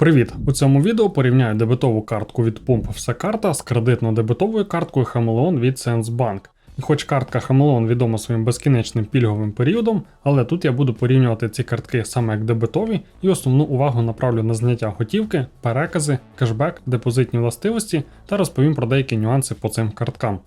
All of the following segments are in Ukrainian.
Привіт! У цьому відео порівняю дебетову картку від Pump Вся карта з кредитно-дебетовою карткою Хамелеон від Sensebank. І хоч картка Хамелеон відома своїм безкінечним пільговим періодом, але тут я буду порівнювати ці картки саме як дебетові і основну увагу направлю на зняття готівки, перекази, кешбек, депозитні властивості та розповім про деякі нюанси по цим карткам.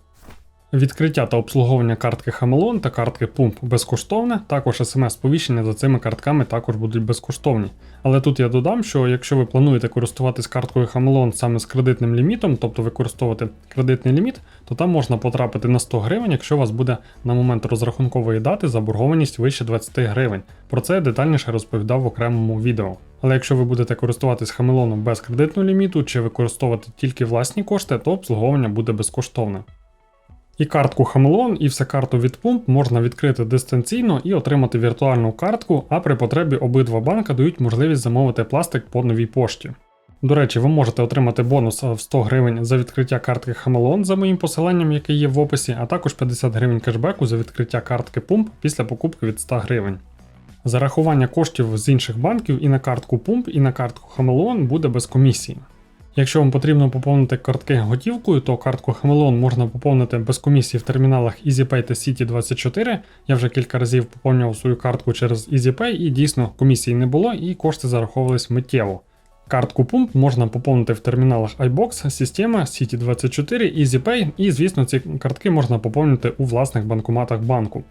Відкриття та обслуговування картки Хамелон та картки Pump безкоштовне, також смс-повіщення за цими картками також будуть безкоштовні. Але тут я додам, що якщо ви плануєте користуватись карткою Хамелон саме з кредитним лімітом, тобто використовувати кредитний ліміт, то там можна потрапити на 100 гривень, якщо у вас буде на момент розрахункової дати заборгованість вище 20 гривень. Про це я детальніше розповідав в окремому відео. Але якщо ви будете користуватись Хамелоном без кредитного ліміту чи використовувати тільки власні кошти, то обслуговування буде безкоштовне. І картку Хамелон, і все карту від Pump можна відкрити дистанційно і отримати віртуальну картку, а при потребі обидва банка дають можливість замовити пластик по новій пошті. До речі, ви можете отримати бонус в 100 гривень за відкриття картки Хамелон за моїм посиланням, яке є в описі, а також 50 гривень кешбеку за відкриття картки Pump після покупки від 100 гривень. Зарахування коштів з інших банків і на картку Pump, і на картку Хамелон буде без комісії. Якщо вам потрібно поповнити картки готівкою, то картку Хамелон можна поповнити без комісії в терміналах EasyPay та City24. Я вже кілька разів поповнював свою картку через EasyPay і дійсно комісії не було і кошти зараховувались миттєво. Картку Pump можна поповнити в терміналах iBox, Система, City24, EasyPay і, звісно, ці картки можна поповнити у власних банкоматах банку.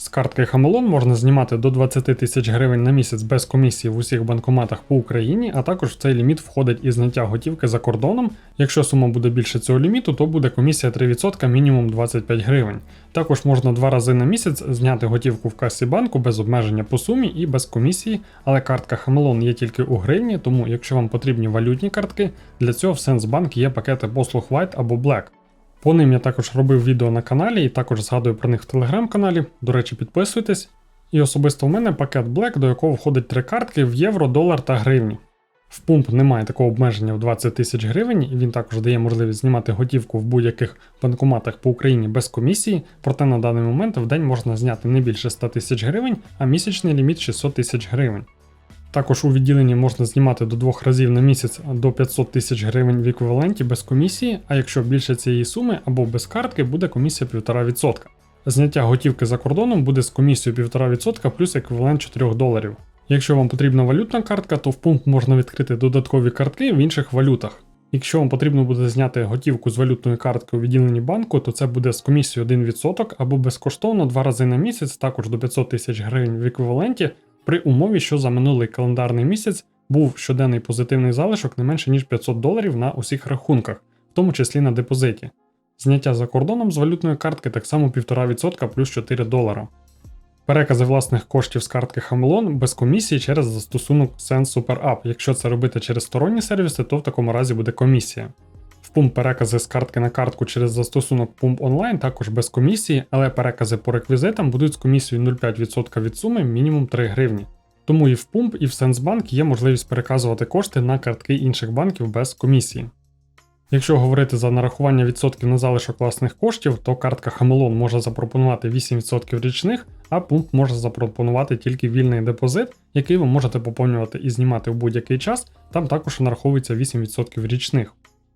З картки Хамелон можна знімати до 20 тисяч гривень на місяць без комісії в усіх банкоматах по Україні, а також в цей ліміт входить і зняття готівки за кордоном. Якщо сума буде більше цього ліміту, то буде комісія 3% мінімум 25 гривень. Також можна два рази на місяць зняти готівку в касі банку без обмеження по сумі і без комісії, але картка Хамелон є тільки у гривні, тому якщо вам потрібні валютні картки, для цього в Сенсбанк є пакети послуг White або Black. По ним я також робив відео на каналі і також згадую про них в телеграм-каналі. До речі, підписуйтесь. І особисто в мене пакет Black, до якого входить три картки в євро, долар та гривні. В пумп немає такого обмеження в 20 тисяч гривень, і він також дає можливість знімати готівку в будь-яких банкоматах по Україні без комісії, проте на даний момент в день можна зняти не більше 100 тисяч гривень, а місячний ліміт 600 тисяч гривень. Також у відділенні можна знімати до двох разів на місяць до 500 тисяч гривень в еквіваленті без комісії, а якщо більше цієї суми або без картки, буде комісія 1,5%. Зняття готівки за кордоном буде з комісією 1,5% плюс еквівалент 4 доларів. Якщо вам потрібна валютна картка, то в пункт можна відкрити додаткові картки в інших валютах. Якщо вам потрібно буде зняти готівку з валютної картки у відділенні банку, то це буде з комісією 1% або безкоштовно два рази на місяць, також до 500 тисяч гривень в еквіваленті, при умові, що за минулий календарний місяць був щоденний позитивний залишок не менше ніж 500 доларів на усіх рахунках, в тому числі на депозиті. Зняття за кордоном з валютної картки так само 1,5% плюс 4 долара. Перекази власних коштів з картки Хамелон без комісії через застосунок Sense Super App. Якщо це робити через сторонні сервіси, то в такому разі буде комісія. Pump перекази з картки на картку через застосунок Pump Online також без комісії, але перекази по реквізитам будуть з комісією 0,5% від суми мінімум 3 гривні. Тому і в Pump, і в Sensebank є можливість переказувати кошти на картки інших банків без комісії. Якщо говорити за нарахування відсотків на залишок власних коштів, то картка Хамелон може запропонувати 8% річних, а Pump може запропонувати тільки вільний депозит, який ви можете поповнювати і знімати в будь-який час, там також нараховується 8% річних.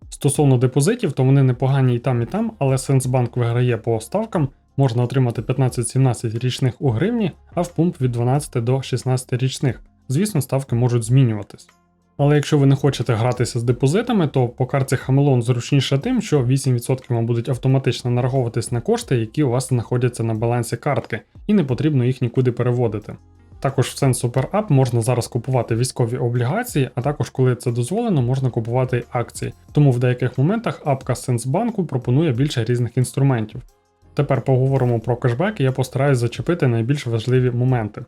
Стосовно депозитів, то вони непогані і там, і там, але Сенсбанк виграє по ставкам, можна отримати 15-17 річних у гривні, а в пумп від 12 до 16 річних. Звісно, ставки можуть змінюватись. Але якщо ви не хочете гратися з депозитами, то по карті Хамелон зручніше тим, що 8% вам будуть автоматично нараховуватись на кошти, які у вас знаходяться на балансі картки, і не потрібно їх нікуди переводити. Також в Sense Super можна зараз купувати військові облігації, а також, коли це дозволено, можна купувати акції. Тому в деяких моментах апка Sense пропонує більше різних інструментів. Тепер поговоримо про кешбек і я постараюсь зачепити найбільш важливі моменти.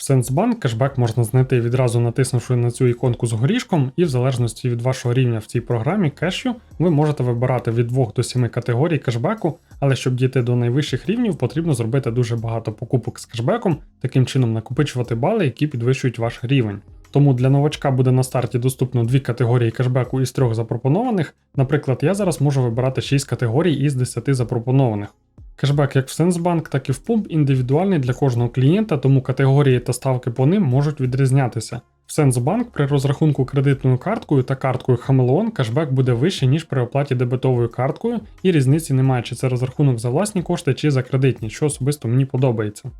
В SenseBank кешбек можна знайти відразу натиснувши на цю іконку з горішком, і в залежності від вашого рівня в цій програмі кешю, ви можете вибирати від 2 до 7 категорій кешбеку, але щоб дійти до найвищих рівнів, потрібно зробити дуже багато покупок з кешбеком, таким чином накопичувати бали, які підвищують ваш рівень. Тому для новачка буде на старті доступно дві категорії кешбеку із трьох запропонованих. Наприклад, я зараз можу вибирати 6 категорій із 10 запропонованих. Кешбек як в Сенсбанк, так і в Пумп індивідуальний для кожного клієнта, тому категорії та ставки по ним можуть відрізнятися. В Сенсбанк при розрахунку кредитною карткою та карткою Хамелеон кешбек буде вищий, ніж при оплаті дебетовою карткою, і різниці немає, чи це розрахунок за власні кошти, чи за кредитні, що особисто мені подобається.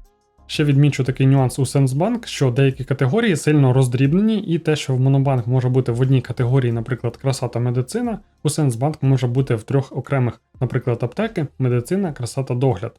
Ще відмічу такий нюанс у Сенсбанк, що деякі категорії сильно роздрібнені, і те, що в Монобанк може бути в одній категорії, наприклад, краса та медицина, у Сенсбанк може бути в трьох окремих, наприклад, аптеки, медицина, краса та догляд.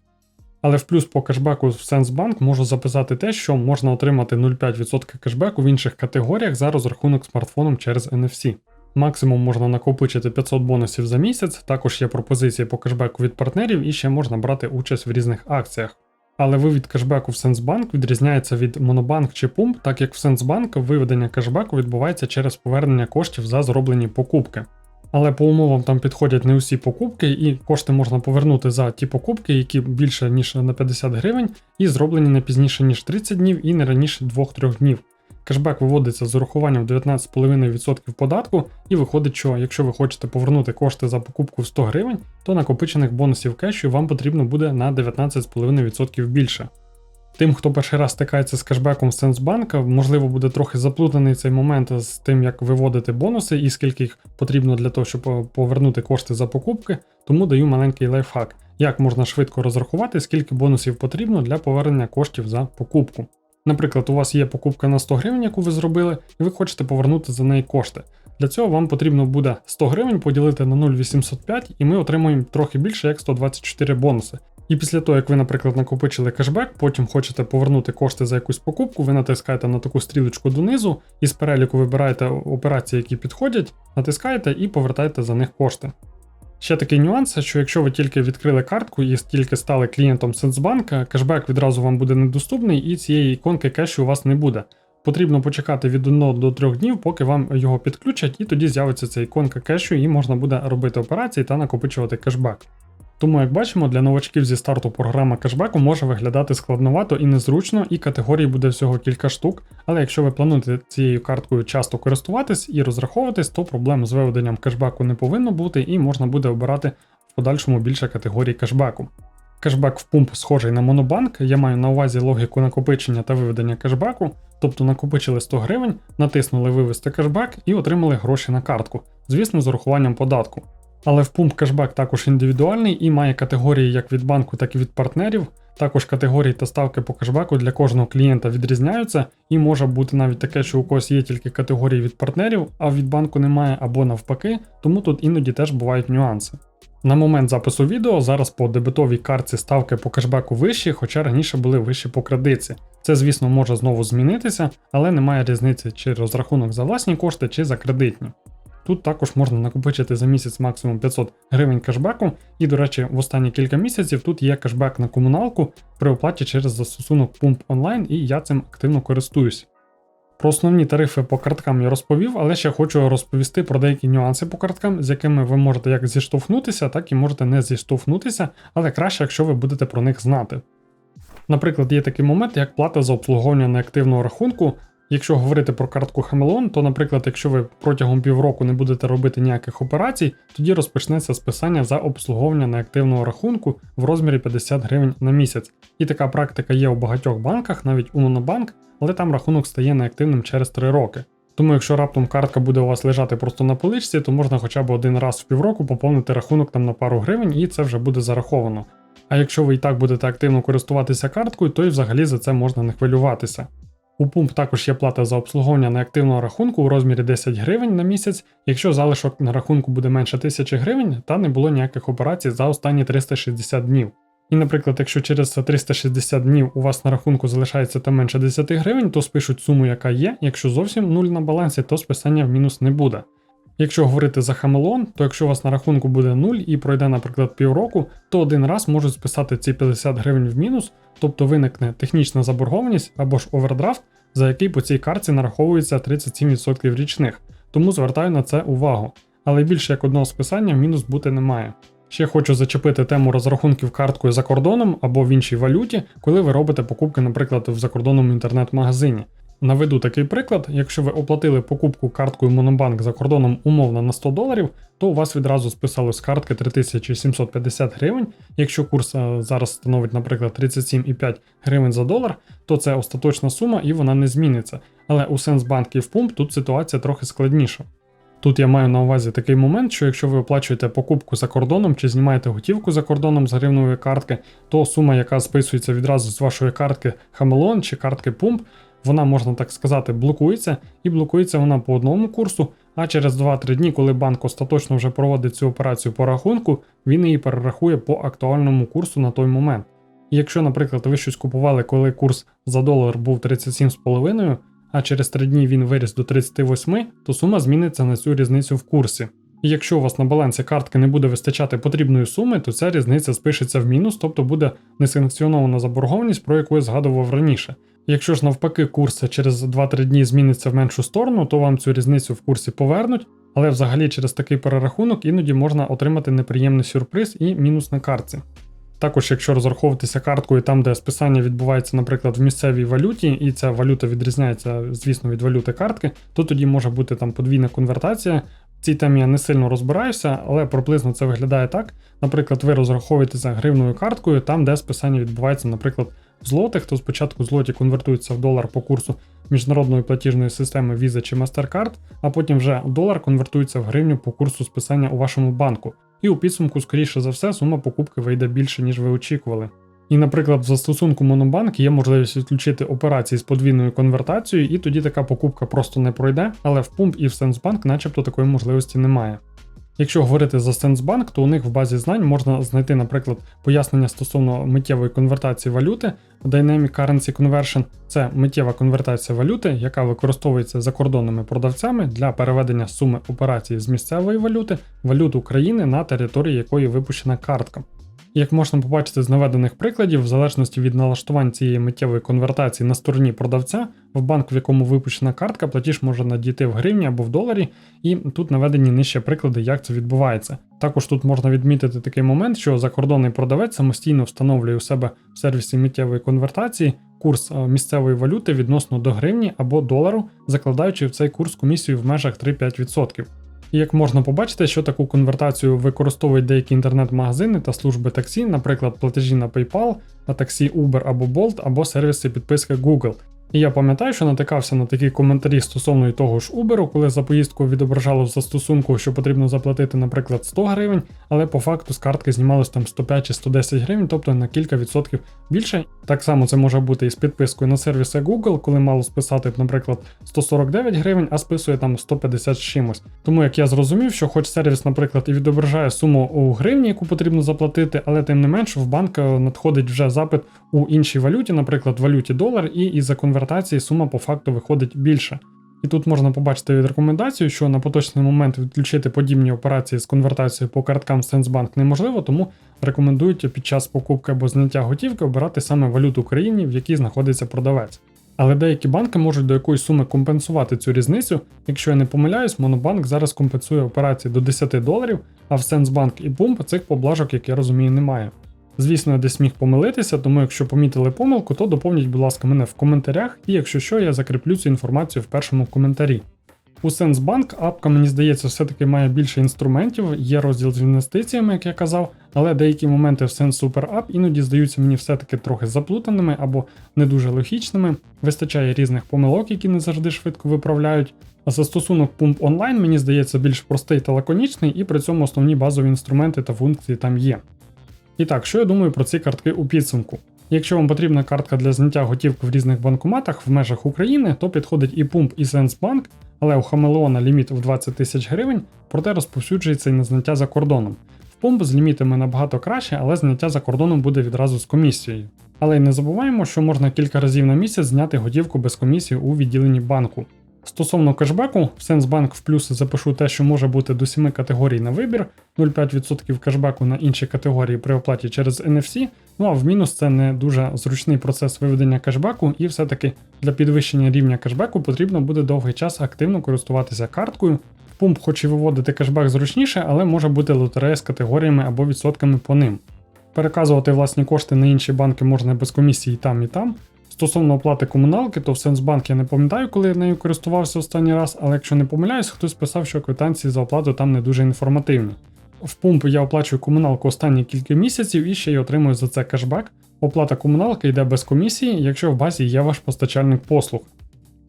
Але в плюс по кешбеку в Сенсбанк можу записати те, що можна отримати 0,5% кешбеку в інших категоріях за розрахунок смартфоном через NFC. Максимум можна накопичити 500 бонусів за місяць, також є пропозиції по кешбеку від партнерів і ще можна брати участь в різних акціях. Але вивід кешбеку в Сенсбанк відрізняється від Монобанк чи Pump, так як в Сенсбанк виведення кешбеку відбувається через повернення коштів за зроблені покупки. Але по умовам там підходять не усі покупки, і кошти можна повернути за ті покупки, які більше ніж на 50 гривень, і зроблені не пізніше ніж 30 днів і не раніше 2-3 днів. Кешбек виводиться з урахуванням 19,5% податку, і виходить, що якщо ви хочете повернути кошти за покупку в 100 гривень, то накопичених бонусів кешу вам потрібно буде на 19,5% більше. Тим, хто перший раз стикається з кешбеком з Сенсбанка, можливо, буде трохи заплутаний цей момент з тим, як виводити бонуси і скільки їх потрібно для того, щоб повернути кошти за покупки, тому даю маленький лайфхак, як можна швидко розрахувати, скільки бонусів потрібно для повернення коштів за покупку. Наприклад, у вас є покупка на 100 гривень, яку ви зробили, і ви хочете повернути за неї кошти. Для цього вам потрібно буде 100 гривень поділити на 0,805, і ми отримуємо трохи більше як 124 бонуси. І після того, як ви, наприклад, накопичили кешбек, потім хочете повернути кошти за якусь покупку, ви натискаєте на таку стрілочку донизу і з переліку вибираєте операції, які підходять, натискаєте і повертаєте за них кошти. Ще такий нюанс, що якщо ви тільки відкрили картку і тільки стали клієнтом Сенсбанка, кешбек відразу вам буде недоступний і цієї іконки кешу у вас не буде. Потрібно почекати від 1 до 3 днів, поки вам його підключать, і тоді з'явиться ця іконка кешу, і можна буде робити операції та накопичувати кешбек. Тому, як бачимо, для новачків зі старту програма кешбеку може виглядати складновато і незручно, і категорій буде всього кілька штук. Але якщо ви плануєте цією карткою часто користуватись і розраховуватись, то проблем з виведенням кешбеку не повинно бути, і можна буде обирати в подальшому більше категорій кешбеку. Кешбек в пумп схожий на монобанк, я маю на увазі логіку накопичення та виведення кешбеку, тобто накопичили 100 гривень, натиснули вивести кешбек і отримали гроші на картку, звісно, з урахуванням податку. Але в пумп кешбек також індивідуальний і має категорії як від банку, так і від партнерів. Також категорії та ставки по кешбеку для кожного клієнта відрізняються, і може бути навіть таке, що у когось є тільки категорії від партнерів, а від банку немає або навпаки, тому тут іноді теж бувають нюанси. На момент запису відео зараз по дебетовій картці ставки по кешбеку вищі, хоча раніше були вищі по кредитці. Це, звісно, може знову змінитися, але немає різниці, чи розрахунок за власні кошти, чи за кредитні. Тут також можна накопичити за місяць максимум 500 гривень кешбеку, і, до речі, в останні кілька місяців тут є кешбек на комуналку при оплаті через застосунок Pump Online, і я цим активно користуюсь. Про основні тарифи по карткам я розповів, але ще хочу розповісти про деякі нюанси по карткам, з якими ви можете як зіштовхнутися, так і можете не зіштовхнутися, але краще, якщо ви будете про них знати. Наприклад, є такий момент, як плата за обслуговування неактивного рахунку. Якщо говорити про картку Хамелон, то, наприклад, якщо ви протягом півроку не будете робити ніяких операцій, тоді розпочнеться списання за обслуговування неактивного рахунку в розмірі 50 гривень на місяць. І така практика є у багатьох банках, навіть у Монобанк, але там рахунок стає неактивним через 3 роки. Тому якщо раптом картка буде у вас лежати просто на поличці, то можна хоча б один раз в півроку поповнити рахунок там на пару гривень і це вже буде зараховано. А якщо ви і так будете активно користуватися карткою, то і взагалі за це можна не хвилюватися. У пумп також є плата за обслуговування неактивного рахунку у розмірі 10 гривень на місяць, якщо залишок на рахунку буде менше 1000 гривень та не було ніяких операцій за останні 360 днів. І, наприклад, якщо через 360 днів у вас на рахунку залишається та менше 10 гривень, то спишуть суму, яка є, якщо зовсім нуль на балансі, то списання в мінус не буде. Якщо говорити за хамелон, то якщо у вас на рахунку буде 0 і пройде, наприклад, півроку, то один раз можуть списати ці 50 гривень в мінус, тобто виникне технічна заборгованість або ж овердрафт, за який по цій картці нараховується 37% річних, тому звертаю на це увагу. Але більше як одного списання в мінус бути немає. Ще хочу зачепити тему розрахунків карткою за кордоном або в іншій валюті, коли ви робите покупки, наприклад, в закордонному інтернет-магазині. Наведу такий приклад: якщо ви оплатили покупку карткою Monobank за кордоном умовно на 100 доларів, то у вас відразу списали з картки 3750 гривень. Якщо курс е, зараз становить, наприклад, 37,5 гривень за долар, то це остаточна сума і вона не зміниться. Але у Сенсбанк і в Pump тут ситуація трохи складніша. Тут я маю на увазі такий момент, що якщо ви оплачуєте покупку за кордоном чи знімаєте готівку за кордоном з гривневої картки, то сума, яка списується відразу з вашої картки Хамелон чи картки Pump, вона, можна так сказати, блокується, і блокується вона по одному курсу, а через 2-3 дні, коли банк остаточно вже проводить цю операцію по рахунку, він її перерахує по актуальному курсу на той момент. І якщо, наприклад, ви щось купували, коли курс за долар був 37,5, а через 3 дні він виріс до 38, то сума зміниться на цю різницю в курсі. Якщо у вас на балансі картки не буде вистачати потрібної суми, то ця різниця спишеться в мінус, тобто буде несанкціонована заборгованість, про яку я згадував раніше. Якщо ж навпаки курс через 2-3 дні зміниться в меншу сторону, то вам цю різницю в курсі повернуть, але взагалі через такий перерахунок іноді можна отримати неприємний сюрприз і мінус на картці. Також, якщо розраховуватися карткою там, де списання відбувається, наприклад, в місцевій валюті, і ця валюта відрізняється, звісно, від валюти картки, то тоді може бути там подвійна конвертація. Цій темі я не сильно розбираюся, але приблизно це виглядає так. Наприклад, ви розраховуєтеся гривною карткою, там, де списання відбувається, наприклад, в злотих, то спочатку злоті конвертуються в долар по курсу міжнародної платіжної системи Visa чи MasterCard, а потім вже долар конвертується в гривню по курсу списання у вашому банку. І у підсумку, скоріше за все, сума покупки вийде більше, ніж ви очікували. І, наприклад, в застосунку Monobank є можливість відключити операції з подвійною конвертацією, і тоді така покупка просто не пройде, але в Pump і в SenseBank начебто такої можливості немає. Якщо говорити за SenseBank, то у них в базі знань можна знайти, наприклад, пояснення стосовно миттєвої конвертації валюти Dynamic Currency Conversion це миттєва конвертація валюти, яка використовується закордонними продавцями для переведення суми операцій з місцевої валюти в валюту країни на території якої випущена картка. Як можна побачити з наведених прикладів, в залежності від налаштувань цієї миттєвої конвертації на стороні продавця, в банк, в якому випущена картка, платіж може надійти в гривні або в доларі, і тут наведені нижче приклади, як це відбувається. Також тут можна відмітити такий момент, що закордонний продавець самостійно встановлює у себе в сервісі миттєвої конвертації курс е, місцевої валюти відносно до гривні або долару, закладаючи в цей курс комісію в межах 3-5%. І як можна побачити, що таку конвертацію використовують деякі інтернет-магазини та служби таксі, наприклад, платежі на PayPal, на таксі Uber або Bolt, або сервіси підписки Google. І я пам'ятаю, що натикався на такі коментарі стосовно і того ж Uber, коли за поїздку відображало в застосунку, що потрібно заплатити, наприклад, 100 гривень, але по факту з картки знімалось там 105 чи 110 гривень, тобто на кілька відсотків більше. Так само це може бути і з підпискою на сервіси Google, коли мало списати, наприклад, 149 гривень, а списує там 150 з чимось. Тому як я зрозумів, що хоч сервіс, наприклад, і відображає суму у гривні, яку потрібно заплатити, але тим не менш в банк надходить вже запит у іншій валюті, наприклад, валюті долар, і із за конвертації сума по факту виходить більше. І тут можна побачити від рекомендацію, що на поточний момент відключити подібні операції з конвертацією по карткам Сенсбанк неможливо, тому рекомендують під час покупки або зняття готівки обирати саме валюту країні, в якій знаходиться продавець. Але деякі банки можуть до якоїсь суми компенсувати цю різницю. Якщо я не помиляюсь, Монобанк зараз компенсує операції до 10 доларів, а в Сенсбанк і Pump цих поблажок, як я розумію, немає. Звісно, я десь міг помилитися, тому якщо помітили помилку, то доповніть, будь ласка, мене в коментарях, і якщо що, я закріплю цю інформацію в першому коментарі. У Сенсбанк апка, мені здається, все-таки має більше інструментів, є розділ з інвестиціями, як я казав, але деякі моменти в Sense Super App іноді здаються мені все-таки трохи заплутаними або не дуже логічними. Вистачає різних помилок, які не завжди швидко виправляють. А застосунок Pump Online, мені здається, більш простий та лаконічний, і при цьому основні базові інструменти та функції там є. І так, що я думаю про ці картки у підсумку? Якщо вам потрібна картка для зняття готівки в різних банкоматах в межах України, то підходить і Pump, і Сенсбанк, але у Хамелеона ліміт в 20 тисяч гривень, проте розповсюджується і на зняття за кордоном. В Pump з лімітами набагато краще, але зняття за кордоном буде відразу з комісією. Але й не забуваємо, що можна кілька разів на місяць зняти готівку без комісії у відділенні банку. Стосовно кешбеку, в Сенсбанк в плюс запишу те, що може бути до 7 категорій на вибір, 0,5% кешбеку на інші категорії при оплаті через NFC. Ну а в мінус це не дуже зручний процес виведення кешбеку, і все-таки для підвищення рівня кешбеку потрібно буде довгий час активно користуватися карткою. Пумп хоч і виводити кешбек зручніше, але може бути лотерея з категоріями або відсотками по ним. Переказувати власні кошти на інші банки можна без комісії там і там. Стосовно оплати комуналки, то в Сенсбанк я не пам'ятаю, коли я нею користувався останній раз, але якщо не помиляюсь, хтось писав, що квитанції за оплату там не дуже інформативні. В пумпу я оплачую комуналку останні кілька місяців і ще й отримую за це кешбек. Оплата комуналки йде без комісії, якщо в базі є ваш постачальник послуг.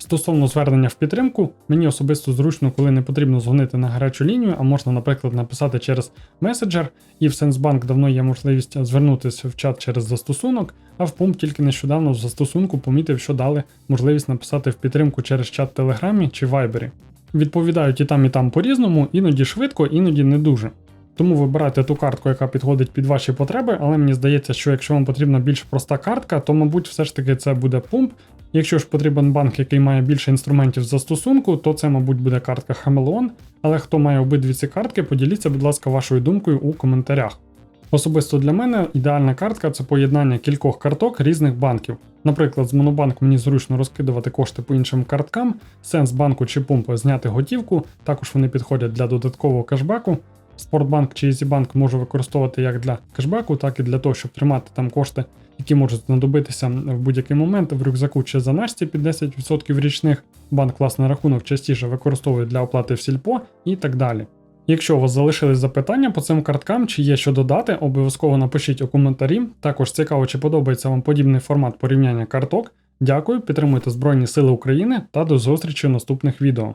Стосовно звернення в підтримку, мені особисто зручно, коли не потрібно дзвонити на гарячу лінію, а можна, наприклад, написати через меседжер, і в Сенсбанк давно є можливість звернутися в чат через застосунок, а в пункт тільки нещодавно в застосунку помітив, що дали можливість написати в підтримку через чат в Телеграмі чи Вайбері. Відповідають і там, і там по-різному, іноді швидко, іноді не дуже. Тому вибирайте ту картку, яка підходить під ваші потреби, але мені здається, що якщо вам потрібна більш проста картка, то, мабуть, все ж таки це буде пумп. Якщо ж потрібен банк, який має більше інструментів застосунку, то це, мабуть, буде картка Хамелеон. Але хто має обидві ці картки, поділіться, будь ласка, вашою думкою у коментарях. Особисто для мене ідеальна картка це поєднання кількох карток різних банків. Наприклад, з Монобанк мені зручно розкидувати кошти по іншим карткам, сенс банку чи пумпи зняти готівку, також вони підходять для додаткового кешбеку. Спортбанк чи EasyBank можу використовувати як для кешбеку, так і для того, щоб тримати там кошти, які можуть знадобитися в будь-який момент в рюкзаку чи заначці під 10% річних. Банк власний рахунок частіше використовує для оплати в сільпо і так далі. Якщо у вас залишились запитання по цим карткам, чи є що додати, обов'язково напишіть у коментарі. Також цікаво, чи подобається вам подібний формат порівняння карток. Дякую, підтримуйте Збройні Сили України та до зустрічі в наступних відео.